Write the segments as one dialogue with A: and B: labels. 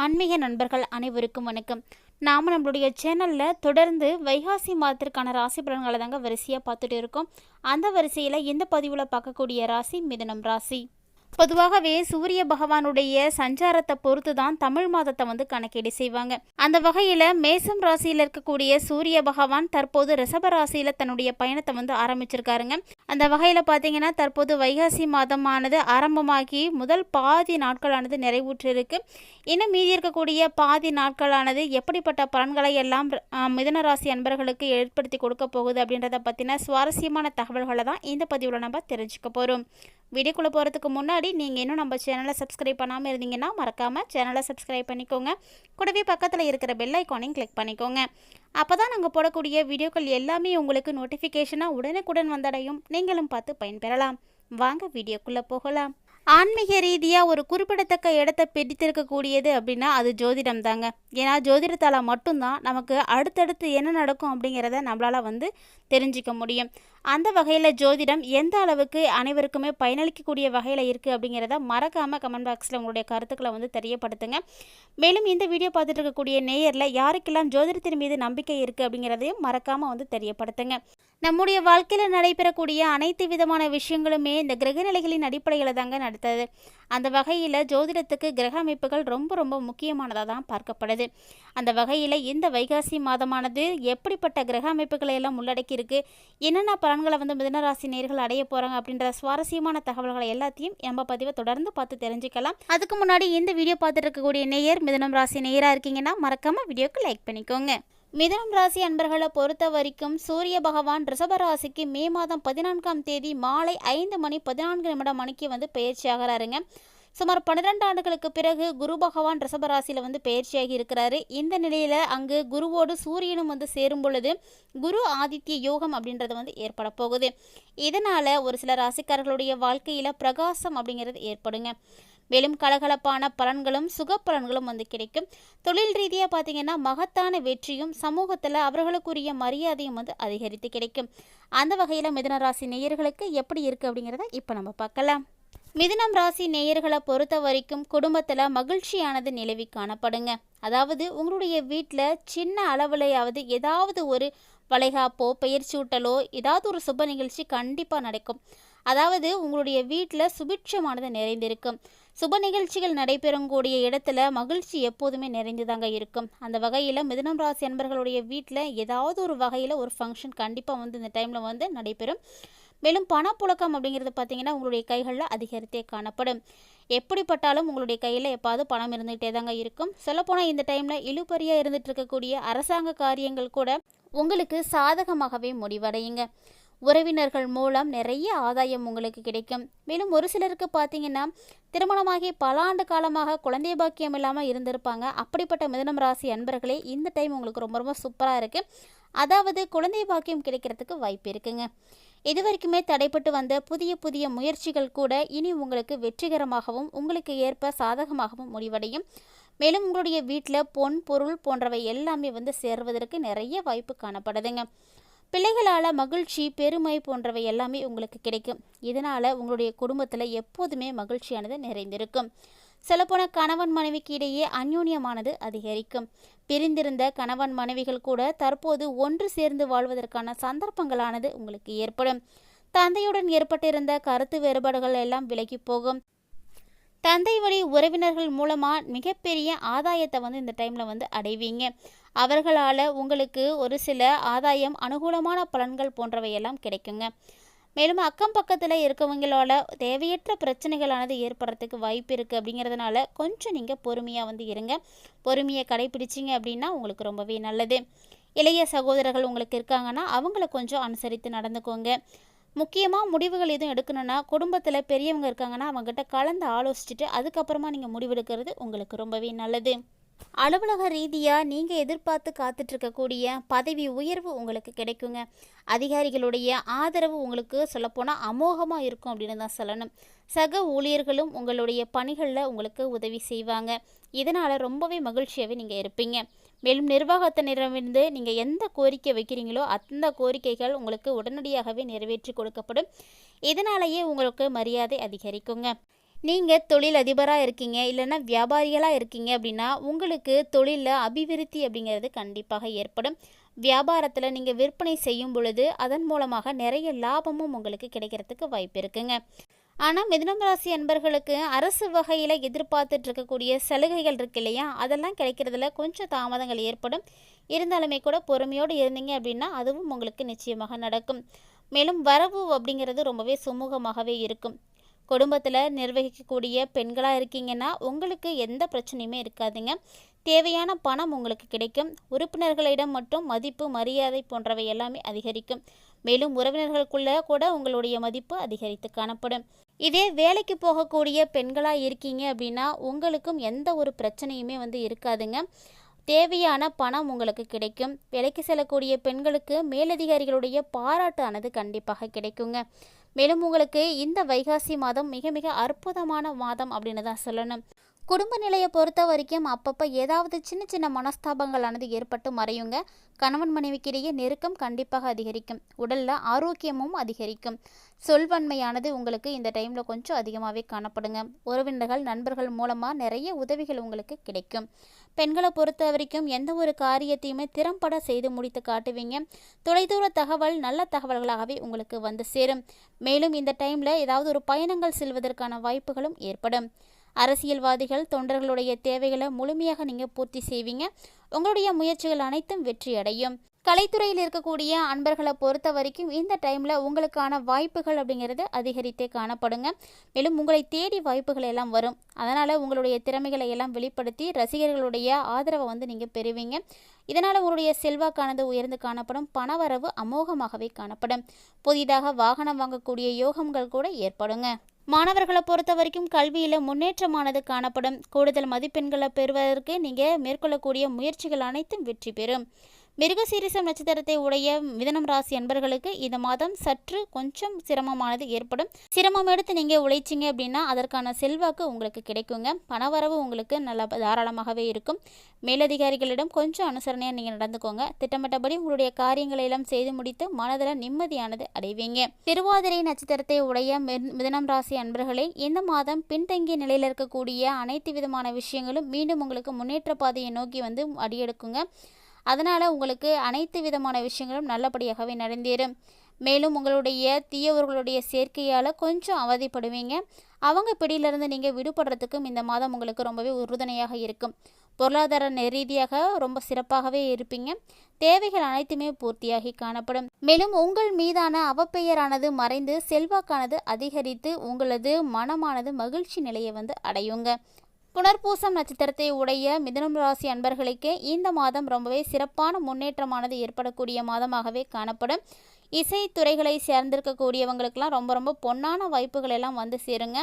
A: ஆன்மீக நண்பர்கள் அனைவருக்கும் வணக்கம். நாம் நம்மளுடைய சேனலில் தொடர்ந்து வைகாசி மாதத்திற்கான ராசி பலன்களை தாங்க வரிசையாக பார்த்துட்டு இருக்கோம். அந்த வரிசையில் இந்த பதிவில் பார்க்கக்கூடிய ராசி மிதனம் ராசி. பொதுவாகவே சூரிய பகவானுடைய சஞ்சாரத்தை பொறுத்து தான் தமிழ் மாதத்தை வந்து கணக்கீடு செய்வாங்க. அந்த வகையில் மேசம் ராசியில் இருக்கக்கூடிய சூரிய பகவான் தற்போது ரிஷப ராசியில் தன்னுடைய பயணத்தை வந்து ஆரம்பிச்சிருக்காருங்க. அந்த வகையில் பார்த்தீங்கன்னா தற்போது வைகாசி மாதமானது ஆரம்பமாகி முதல் பாதி நாட்களானது நிறைவுற்றிருக்கு. இன்னும் மீதி இருக்கக்கூடிய பாதி நாட்களானது எப்படிப்பட்ட பலன்களை எல்லாம் மிதன ராசி அன்பர்களுக்கு ஏற்படுத்தி கொடுக்க போகுது அப்படின்றத பற்றின சுவாரஸ்யமான தகவல்களை தான் இந்த பதிவில் நம்ம தெரிஞ்சுக்க போகிறோம் வீடியோக்குள்ளே போகிறதுக்கு முன்னாடி நீங்கள் இன்னும் நம்ம சேனலை சப்ஸ்கிரைப் பண்ணாமல் இருந்தீங்கன்னா மறக்காமல் சேனலை சப்ஸ்கிரைப் பண்ணிக்கோங்க. கூடவே பக்கத்தில் இருக்கிற பெல் ஐக்கானையும் கிளிக் பண்ணிக்கோங்க. அப்போ தான் நாங்கள் போடக்கூடிய வீடியோக்கள் எல்லாமே உங்களுக்கு நோட்டிஃபிகேஷனாக உடனுக்குடன் வந்தடையும். நீங்களும் பார்த்து பயன்பெறலாம். வாங்க வீடியோக்குள்ளே போகலாம். ஆன்மீக ரீதியாக ஒரு குறிப்பிடத்தக்க இடத்தை பிடித்திருக்கக்கூடியது அப்படின்னா அது ஜோதிடம் தாங்க ஏன்னா ஜோதிடத்தால் மட்டும்தான் நமக்கு அடுத்தடுத்து என்ன நடக்கும் அப்படிங்கிறத நம்மளால் வந்து தெரிஞ்சிக்க முடியும். அந்த வகையில் ஜோதிடம் எந்த அளவுக்கு அனைவருக்குமே பயனளிக்கக்கூடிய வகையில் இருக்குது அப்படிங்கிறத மறக்காமல் கமெண்ட் பாக்ஸில் உங்களுடைய கருத்துக்களை வந்து தெரியப்படுத்துங்க. மேலும் இந்த வீடியோ பார்த்துட்டு இருக்கக்கூடிய நேயரில் யாருக்கெல்லாம் ஜோதிடத்தின் மீது நம்பிக்கை இருக்குது அப்படிங்கிறதையும் மறக்காமல் வந்து தெரியப்படுத்துங்க. நம்முடைய வாழ்க்கையில் நடைபெறக்கூடிய அனைத்து விதமான விஷயங்களுமே இந்த கிரகநிலைகளின் அடிப்படையில் தாங்க நடத்தது. அந்த வகையில் ஜோதிடத்துக்கு கிரக அமைப்புகள் ரொம்ப ரொம்ப முக்கியமானதாக தான் பார்க்கப்படுது. அந்த வகையில் இந்த வைகாசி மாதமானது எப்படிப்பட்ட கிரக அமைப்புகளை எல்லாம் உள்ளடக்கியிருக்கு? என்னென்ன பலன்களை வந்து மிதனராசி நேர்கள் அடைய போகிறாங்க அப்படின்ற சுவாரஸ்யமான தகவல்களை எல்லாத்தையும் நம்ம பதிவை தொடர்ந்து பார்த்து தெரிஞ்சுக்கலாம். அதுக்கு முன்னாடி இந்த வீடியோ பார்த்துட்டு இருக்கக்கூடிய நேயர் மிதனம் ராசி நேயராக இருக்கீங்கன்னா மறக்காமல் வீடியோக்கு லைக் பண்ணிக்கோங்க. மிதனம் ராசி அன்பர்களை பொறுத்த வரைக்கும் சூரிய பகவான் ரிஷபராசிக்கு மே மாதம் பதினான்காம் தேதி மாலை ஐந்து மணி பதினான்கு நிமிடம் மணிக்கு வந்து பயிற்சி ஆகிறாருங்க. சுமார் பன்னிரெண்டு ஆண்டுகளுக்கு பிறகு குரு பகவான் ரிஷபராசியில் வந்து பயிற்சியாகி இருக்கிறாரு. இந்த நிலையில் அங்கு குருவோடு சூரியனும் வந்து சேரும் பொழுது குரு ஆதித்ய யோகம் அப்படின்றது வந்து ஏற்பட போகுது. இதனால் ஒரு சில ராசிக்காரர்களுடைய வாழ்க்கையில் பிரகாசம் அப்படிங்கிறது ஏற்படுங்க. மேலும் கலகலப்பான பலன்களும் சுக பலன்களும் வந்து கிடைக்கும். தொழில் ரீதியாக பார்த்தீங்கன்னா மகத்தான வெற்றியும் சமூகத்தில் அவர்களுக்குரிய மரியாதையும் வந்து அதிகரித்து கிடைக்கும். அந்த வகையில் மிதுன ராசி நேயர்களுக்கு எப்படி இருக்குது அப்படிங்கிறத இப்போ நம்ம பார்க்கலாம். மிதுனம் ராசி நேயர்களை பொறுத்த வரைக்கும் குடும்பத்தில் மகிழ்ச்சியானது நிலவி காணப்படுங்க. அதாவது உங்களுடைய வீட்டில் சின்ன அளவுலையாவது ஏதாவது ஒரு வளைகாப்போ பெயர்ச்சூட்டலோ ஏதாவது ஒரு சுப நிகழ்ச்சி கண்டிப்பாக நடக்கும். அதாவது உங்களுடைய வீட்டில் சுபிட்சமானது நிறைந்திருக்கும். சுப நிகழ்ச்சிகள் நடைபெறக்கூடிய இடத்துல மகிழ்ச்சி எப்போதுமே நிறைந்துதாங்க இருக்கும். அந்த வகையில் மிதுனம் ராசி அன்பர்களுடைய வீட்டில் ஏதாவது ஒரு வகையில் ஒரு ஃபங்க்ஷன் கண்டிப்பாக வந்து இந்த டைமில் வந்து நடைபெறும். மேலும் பணப்புழக்கம் அப்படிங்கிறது பார்த்தீங்கன்னா உங்களுடைய கைகளில் அதிகரித்தே காணப்படும். எப்படிப்பட்டாலும் உங்களுடைய கையில் எப்பாவது பணம் இருந்துகிட்டே தாங்க இருக்கும். சொல்லப்போனால் இந்த டைமில் இழுபறியாக இருந்துட்டு இருக்கக்கூடிய அரசாங்க காரியங்கள் கூட உங்களுக்கு சாதகமாகவே முடிவடையுங்க. உறவினர்கள் மூலம் நிறைய ஆதாயம் உங்களுக்கு கிடைக்கும். மேலும் ஒரு சிலருக்கு பார்த்தீங்கன்னா திருமணமாகி பல ஆண்டு காலமாக குழந்தை பாக்கியம் இல்லாமல் இருந்திருப்பாங்க. அப்படிப்பட்ட மிதனம் ராசி அன்பர்களே இந்த டைம் உங்களுக்கு ரொம்ப ரொம்ப சூப்பராக இருக்குது. அதாவது குழந்தை பாக்கியம் கிடைக்கிறதுக்கு வாய்ப்பு இருக்குங்க. இது வரைக்குமே தடைப்பட்டு வந்த புதிய புதிய முயற்சிகள் கூட இனி உங்களுக்கு வெற்றிகரமாகவும் உங்களுக்கு ஏற்ப சாதகமாகவும் முடிவடையும். மேலும் உங்களுடைய வீட்டில் பொன் பொருள் போன்றவை எல்லாமே வந்து சேர்வதற்கு நிறைய வாய்ப்பு காணப்படுதுங்க. பிள்ளைகளால் மகிழ்ச்சி பெருமை போன்றவை எல்லாமே உங்களுக்கு கிடைக்கும். இதனால் உங்களுடைய குடும்பத்தில் எப்போதுமே மகிழ்ச்சியானது நிறைந்திருக்கும். சொல்லப்போன கணவன் மனைவிக்கு இடையே அந்யோன்யமானது அதிகரிக்கும். பிரிந்திருந்த கணவன் மனைவிகள் கூட தற்போது ஒன்று சேர்ந்து வாழ்வதற்கான சந்தர்ப்பங்களானது உங்களுக்கு ஏற்படும். தந்தையுடன் ஏற்பட்டிருந்த கருத்து வேறுபாடுகள் எல்லாம் விலகி போகும். தந்தை வழி உறவினர்கள் மூலமாக மிகப்பெரிய ஆதாயத்தை வந்து இந்த டைமில் வந்து அடைவீங்க. அவர்களால் உங்களுக்கு ஒரு சில ஆதாயம் அனுகூலமான பலன்கள் போன்றவையெல்லாம் கிடைக்குங்க. மேலும் அக்கம் பக்கத்தில் இருக்கவங்களோட தேவையற்ற பிரச்சனைகளானது ஏற்படுறதுக்கு வாய்ப்பு இருக்குது அப்படிங்கிறதுனால கொஞ்சம் நீங்கள் பொறுமையாக வந்து இருங்க. பொறுமையை கடைபிடிச்சிங்க அப்படின்னா உங்களுக்கு ரொம்பவே நல்லது. இளைய சகோதரர்கள் உங்களுக்கு இருக்காங்கன்னா அவங்கள கொஞ்சம் அனுசரித்து நடந்துக்கோங்க. முக்கியமாக முடிவுகள் எதுவும் எடுக்கணும்னா குடும்பத்தில் பெரியவங்க இருக்காங்கன்னா அவங்ககிட்ட கலந்து ஆலோசிச்சுட்டு அதுக்கப்புறமா நீங்கள் முடிவெடுக்கிறது உங்களுக்கு ரொம்பவே நல்லது. அலுவலக ரீதியாக நீங்கள் எதிர்பார்த்து காத்துட்ருக்கக்கூடிய பதவி உயர்வு உங்களுக்கு கிடைக்குங்க. அதிகாரிகளுடைய ஆதரவு உங்களுக்கு சொல்லப்போனால் அமோகமாக இருக்கும் அப்படின்னு தான் சொல்லணும். சக ஊழியர்களும் உங்களுடைய பணிகளில் உங்களுக்கு உதவி செய்வாங்க. இதனால் ரொம்பவே மகிழ்ச்சியாகவே நீங்கள் இருப்பீங்க. மேலும் நிர்வாகத்தினரிடமிருந்து நீங்கள் எந்த கோரிக்கை வைக்கிறீங்களோ அந்த கோரிக்கைகள் உங்களுக்கு உடனடியாகவே நிறைவேற்றி கொடுக்கப்படும். இதனாலேயே உங்களுக்கு மரியாதை அதிகரிக்குங்க. நீங்கள் தொழில் அதிபராக இருக்கீங்க இல்லைன்னா வியாபாரிகளாக இருக்கீங்க அப்படின்னா உங்களுக்கு தொழிலில் அபிவிருத்தி அப்படிங்கிறது கண்டிப்பாக ஏற்படும். வியாபாரத்தில் நீங்கள் விற்பனை செய்யும் பொழுது அதன் மூலமாக நிறைய லாபமும் உங்களுக்கு கிடைக்கிறதுக்கு வாய்ப்பு இருக்குங்க. ஆனால் மிதுனம் ராசி அன்பர்களுக்கு அரசு வகையில் எதிர்பார்த்துட்டு இருக்கக்கூடிய சலுகைகள் இருக்கு இல்லையா? அதெல்லாம் கிடைக்கிறதுல கொஞ்சம் தாமதங்கள் ஏற்படும். இருந்தாலுமே கூட பொறுமையோடு இருந்தீங்க அப்படின்னா அதுவும் உங்களுக்கு நிச்சயமாக நடக்கும். மேலும் வரவு அப்படிங்கிறது ரொம்பவே சுமூகமாகவே இருக்கும். குடும்பத்தில் நிர்வகிக்கக்கூடிய பெண்களாக இருக்கீங்கன்னா உங்களுக்கு எந்த பிரச்சனையுமே இருக்காதுங்க. தேவையான பணம் உங்களுக்கு கிடைக்கும். உறுப்பினர்களிடம் மட்டும் மதிப்பு மரியாதை போன்றவை எல்லாமே அதிகரிக்கும். மேலும் உறவினர்களுக்குள்ள கூட உங்களுடைய மதிப்பு அதிகரித்து காணப்படும். இதே வேலைக்கு போகக்கூடிய பெண்களாக இருக்கீங்க அப்படின்னா உங்களுக்கும் எந்த ஒரு பிரச்சனையுமே வந்து இருக்காதுங்க. தேவையான பணம் உங்களுக்கு கிடைக்கும். வேலைக்கு செல்லக்கூடிய பெண்களுக்கு மேலதிகாரிகளுடைய பாராட்டானது கண்டிப்பாக கிடைக்குங்க. மேலும் உங்களுக்கு இந்த வைகாசி மாதம் மிக மிக அற்புதமான மாதம் அப்படின்னு தான் சொல்லணும். குடும்ப நிலையை பொறுத்த வரைக்கும் அப்பப்போ ஏதாவது சின்ன சின்ன மனஸ்தாபங்களானது ஏற்பட்டு மறையுங்க. கணவன் மனைவிக்கிடையே நெருக்கம் கண்டிப்பாக அதிகரிக்கும். உடலில் ஆரோக்கியமும் அதிகரிக்கும். சொல்வன்மையானது உங்களுக்கு இந்த டைமில் கொஞ்சம் அதிகமாகவே காணப்படுங்க. உறவினர்கள் நண்பர்கள் மூலமாக நிறைய உதவிகள் உங்களுக்கு கிடைக்கும். பெண்களை பொறுத்த வரைக்கும் எந்த ஒரு காரியத்தையுமே திறம்பட செய்து முடித்து காட்டுவீங்க. தொலைதூர தகவல் நல்ல தகவல்களாகவே உங்களுக்கு வந்து சேரும். மேலும் இந்த டைமில் ஏதாவது ஒரு பயணங்கள் செல்வதற்கான வாய்ப்புகளும் ஏற்படும். அரசியல்வாதிகள் தொண்டர்களுடைய தேவைகளை முழுமையாக நீங்கள் பூர்த்தி செய்வீங்க. உங்களுடைய முயற்சிகள் அனைத்தும் வெற்றி அடையும் கலைத்துறையில் இருக்கக்கூடிய அன்பர்களை பொறுத்த வரைக்கும் இந்த டைமில் உங்களுக்கான வாய்ப்புகள் அப்படிங்கிறது அதிகரித்தே காணப்படுங்க. மேலும் உங்களை தேடி வாய்ப்புகள் எல்லாம் வரும். அதனால் உங்களுடைய திறமைகளை எல்லாம் வெளிப்படுத்தி ரசிகர்களுடைய ஆதரவை வந்து நீங்கள் பெறுவீங்க. இதனால் உங்களுடைய செல்வாக்கானது உயர்ந்து காணப்படும். பணவரவு அமோகமாகவே காணப்படும். புதிதாக வாகனம் வாங்கக்கூடிய யோகங்கள் கூட ஏற்படுங்க. மாணவர்களை பொறுத்த வரைக்கும் கல்வியில் முன்னேற்றமானது காணப்படும். கூடுதல் மதிப்பெண்களை பெறுவதற்கு நீங்கள் மேற்கொள்ளக்கூடிய முயற்சிகள் அனைத்தும் வெற்றி பெறும். மிருகசீரிசம் நட்சத்திரத்தை உடைய மிதனம் ராசி அன்பர்களுக்கு இந்த மாதம் சற்று கொஞ்சம் சிரமமானது ஏற்படும். சிரமம் எடுத்து நீங்கள் உழைச்சிங்க அப்படின்னா அதற்கான செல்வாக்கு உங்களுக்கு கிடைக்குங்க. பணவரவு உங்களுக்கு நல்ல தாராளமாகவே இருக்கும். மேலதிகாரிகளிடம் கொஞ்சம் அனுசரணையாக நீங்கள் நடந்துக்கோங்க. திட்டமிட்டபடி உங்களுடைய காரியங்களை எல்லாம் செய்து முடித்து மனதில் நிம்மதியானது அடைவீங்க. திருவாதிரை நட்சத்திரத்தை உடைய மிதனம் ராசி அன்பர்களே இந்த மாதம் பின்தங்கிய நிலையில் இருக்கக்கூடிய அனைத்து விதமான விஷயங்களும் மீண்டும் உங்களுக்கு முன்னேற்ற பாதையை நோக்கி வந்து அடியெடுக்குங்க. அதனால் உங்களுக்கு அனைத்து விதமான விஷயங்களும் நல்லபடியாகவே நடந்தேறும். மேலும் உங்களுடைய தீயவர்களுடைய சேர்க்கையால் கொஞ்சம் அவதிப்படுவீங்க. அவங்க பிடியிலிருந்து நீங்கள் விடுபடுறதுக்கும் இந்த மாதம் உங்களுக்கு ரொம்பவே உறுதுணையாக இருக்கும். பொருளாதார ரீதியாக ரொம்ப சிறப்பாகவே இருப்பீங்க. தேவைகள் அனைத்துமே பூர்த்தியாகி காணப்படும். மேலும் உங்கள் மீதான அவப்பெயரானது மறைந்து செல்வாக்கானது அதிகரித்து உங்களது மனமானது மகிழ்ச்சி நிலையை வந்து அடையுங்க. புனர்பூசம் நட்சத்திரத்தை உடைய மிதனம் ராசி அன்பர்களுக்கு இந்த மாதம் ரொம்பவே சிறப்பான முன்னேற்றமானது ஏற்படக்கூடிய மாதமாகவே காணப்படும். இசைத்துறைகளை சேர்ந்திருக்கக்கூடியவங்களுக்கெல்லாம் ரொம்ப ரொம்ப பொன்னான வாய்ப்புகள் எல்லாம் வந்து சேருங்க.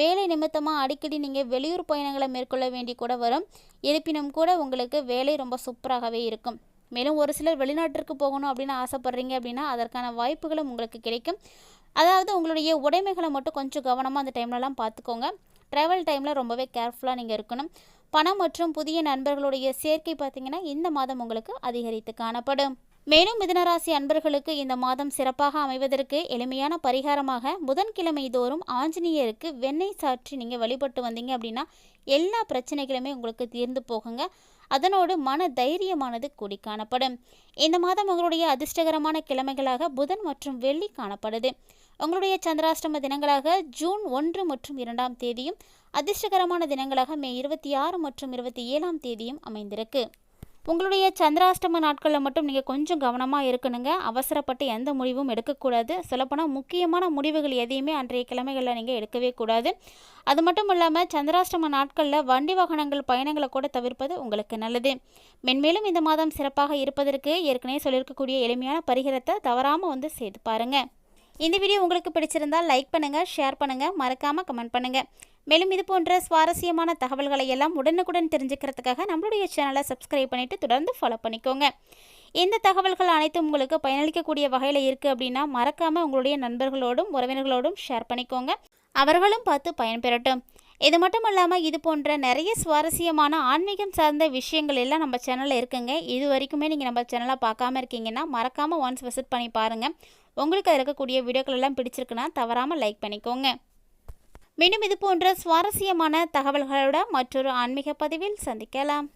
A: வேலை நிமித்தமாக அடிக்கடி நீங்கள் வெளியூர் பயணங்களை மேற்கொள்ள வேண்டி கூட வரும். இருப்பினும் கூட உங்களுக்கு வேலை ரொம்ப சூப்பராகவே இருக்கும். மேலும் ஒரு சிலர் வெளிநாட்டிற்கு போகணும் அப்படின்னு ஆசைப்பட்றீங்க அப்படின்னா அதற்கான வாய்ப்புகளும் உங்களுக்கு கிடைக்கும். அதாவது உங்களுடைய உடைமைகளை மட்டும் கொஞ்சம் கவனமாக அந்த டைம்லலாம் பார்த்துக்கோங்க. ட்ராவல் டைமில் ரொம்பவே கேர்ஃபுல்லாக நீங்கள் இருக்கணும். பணம் மற்றும் புதிய நண்பர்களுடைய சேர்க்கை பார்த்தீங்கன்னா இந்த மாதம் உங்களுக்கு அதிகரித்து காணப்படும். மேலும் மிதனராசி அன்பர்களுக்கு இந்த மாதம் சிறப்பாக அமைவதற்கு எளிமையான பரிகாரமாக புதன்கிழமை தோறும் ஆஞ்சநேயருக்கு வெண்ணெய் சாற்றி நீங்கள் வழிபட்டு வந்தீங்க அப்படின்னா எல்லா பிரச்சனைகளுமே உங்களுக்கு தீர்ந்து போகுங்க. அதனோடு மன தைரியமானது கூடி காணப்படும். இந்த மாதம் உங்களுடைய அதிர்ஷ்டகரமான கிழமைகளாக புதன் மற்றும் வெள்ளி காணப்படுது. உங்களுடைய சந்திராஷ்டம தினங்களாக ஜூன் ஒன்று மற்றும் இரண்டாம் தேதியும் அதிர்ஷ்டகரமான தினங்களாக மே இருபத்தி ஆறு மற்றும் இருபத்தி ஏழாம் தேதியும் அமைந்திருக்கு. உங்களுடைய சந்திராஷ்டம நாட்களில் மட்டும் நீங்கள் கொஞ்சம் கவனமாக இருக்கணுங்க. அவசரப்பட்டு எந்த முடிவும் எடுக்கக்கூடாது. சொல்லப்போனால் முக்கியமான முடிவுகள் எதையுமே அன்றைய கிழமைகளில் நீங்கள் எடுக்கவே கூடாது. அது மட்டும் இல்லாமல் சந்திராஷ்டம நாட்களில் வண்டி வாகனங்கள் பயணங்களை கூட தவிர்ப்பது உங்களுக்கு நல்லது. மென்மேலும் இந்த மாதம் சிறப்பாக இருப்பதற்கு ஏற்கனவே சொல்லியிருக்கக்கூடிய எளிமையான பரிகாரத்தை தவறாமல் வந்து செய்து பாருங்கள் இந்த வீடியோ உங்களுக்கு பிடிச்சிருந்தால் லைக் பண்ணுங்கள் ஷேர் பண்ணுங்கள் மறக்காமல் கமெண்ட் பண்ணுங்கள் மேலும் இது போன்ற சுவாரஸ்யமான தகவல்களை எல்லாம் உடனுக்குடன் தெரிஞ்சுக்கிறதுக்காக நம்மளுடைய சேனலை சப்ஸ்கிரைப் பண்ணிவிட்டு தொடர்ந்து ஃபாலோ பண்ணிக்கோங்க. இந்த தகவல்கள் அனைத்தும் உங்களுக்கு பயனளிக்கக்கூடிய வகையில் இருக்குது அப்படின்னா மறக்காமல் உங்களுடைய நண்பர்களோடும் உறவினர்களோடும் ஷேர் பண்ணிக்கோங்க. அவர்களும் பார்த்து பயன்பெறட்டும். இது மட்டும் இல்லாமல் இது போன்ற நிறைய சுவாரஸ்யமான ஆன்மீகம் சார்ந்த விஷயங்கள் எல்லாம் நம்ம சேனலில் இருக்குங்க. இது வரைக்குமே நீங்கள் நம்ம சேனலை பார்க்காம இருக்கீங்கன்னா மறக்காமல் ஒன்ஸ் விசிட் பண்ணி பாருங்கள் உங்களுக்கு இருக்கக்கூடிய வீடியோக்கள் எல்லாம் பிடிச்சிருக்குன்னா தவறாமல் லைக் பண்ணிக்கோங்க. மீண்டும் இது போன்ற சுவாரஸ்யமான தகவல்களோட மற்றொரு ஆன்மீக பதிவில் சந்திக்கலாம்.